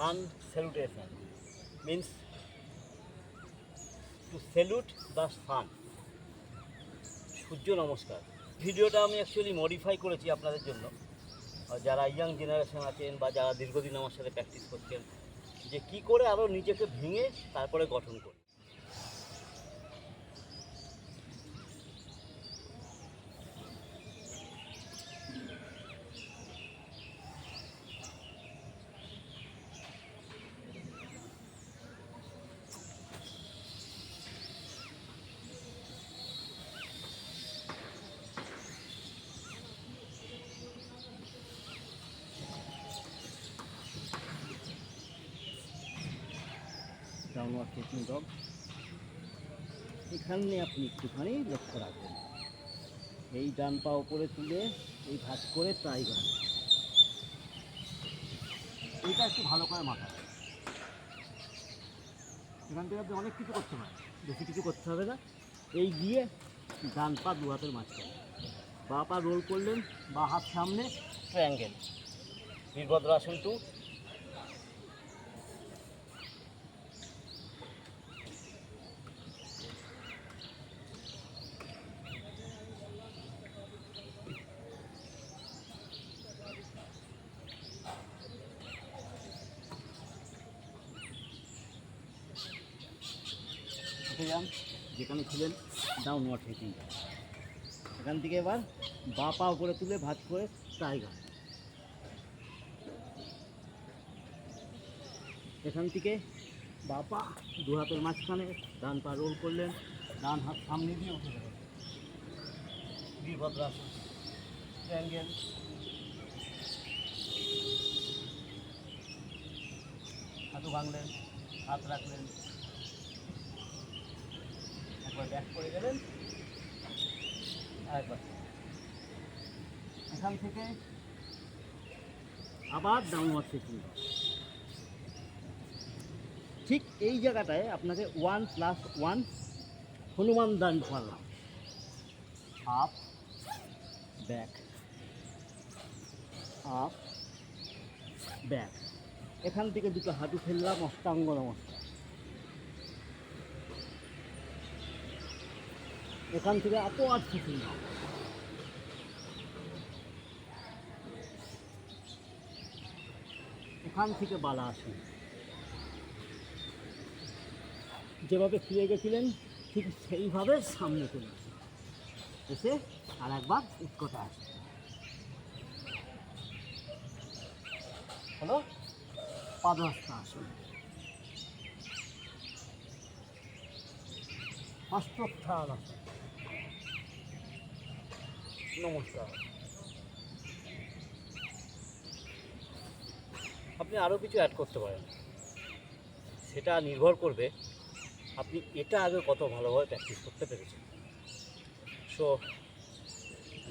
Sun salutation means to salute the sun সূর্য নমস্কার। ভিডিওটা আমি অ্যাকচুয়ালি মডিফাই করেছি আপনাদের জন্য। যারা ইয়াং জেনারেশন আছেন বা যারা দীর্ঘদিন আমার সাথে প্র্যাকটিস করছেন, যে কি করে আরও নিজেকে ভেঙে তারপরে গঠন করি ডাউনওয়ার্ড টেকিং ডগ এখানে আপনি একটুখানি লক্ষ্য রাখবেন। এই ডান পা উপরে তুলে এই ভাঁজ করে ট্রাই করেন এটা একটু ভালো করে মাথা এখান থেকে আপনি অনেক কিছু করতে পারেন। বেশি কিছু করতে হবে না। এই গিয়ে ডান পা দু হাতের মাঝখানে। বা পা রোল করলেন, বা হাত সামনে ট্রায়াঙ্গেল বীরভদ্রাসন টু। উঠে যান যেখানে ছিলেন ডাউনওয়ার্ড হেঁটিং এখান থেকে এবার বা পা উপরে তুলে ভাত করে টাইগার এখান থেকে বা পা দু হাতের মাঝখানে ডান পা রোল করলেন, ডান হাত সামনে দিয়ে উঠে যাবেন বীরভদ্রাসন ট্রায়াঙ্গেল হাতু ভাঙলেন, হাত রাখলেন। একবার ব্যাক করে গেলেন। আরেকবার। এখান থেকে আবার ডাউনওয়ার্ড সেটিং ঠিক এই জায়গাটায় আপনাকে ওয়ান প্লাস ওয়ান হনুমান দান করলাম। আপ ব্যাক আপ ব্যাক এখান থেকে দুটো হাঁটু ফেললাম, অষ্টাঙ্গ নমস্কার। এখান থেকে এত আর কিছু না। এখান থেকে বালা আসুন। যেভাবে ফিরে গেছিলেন, ঠিক সেইভাবে সামনে চলে আসুন। এসে আর একবার উৎকটে আসুন। হলো পাদহস্তা আসুন। হস্তোত্থান আসুন। নমস্কার। আপনি আরও কিছু অ্যাড করতে পারেন। সেটা নির্ভর করবে আপনি এটা আগে কত ভালোভাবে প্র্যাকটিস করতে পেরেছেন। সো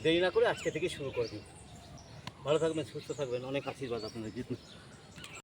দেরি না করে আজকে থেকে শুরু করে দিন। ভালো থাকবেন, সুস্থ থাকবেন। অনেক আশীর্বাদ আপনাদের। জিত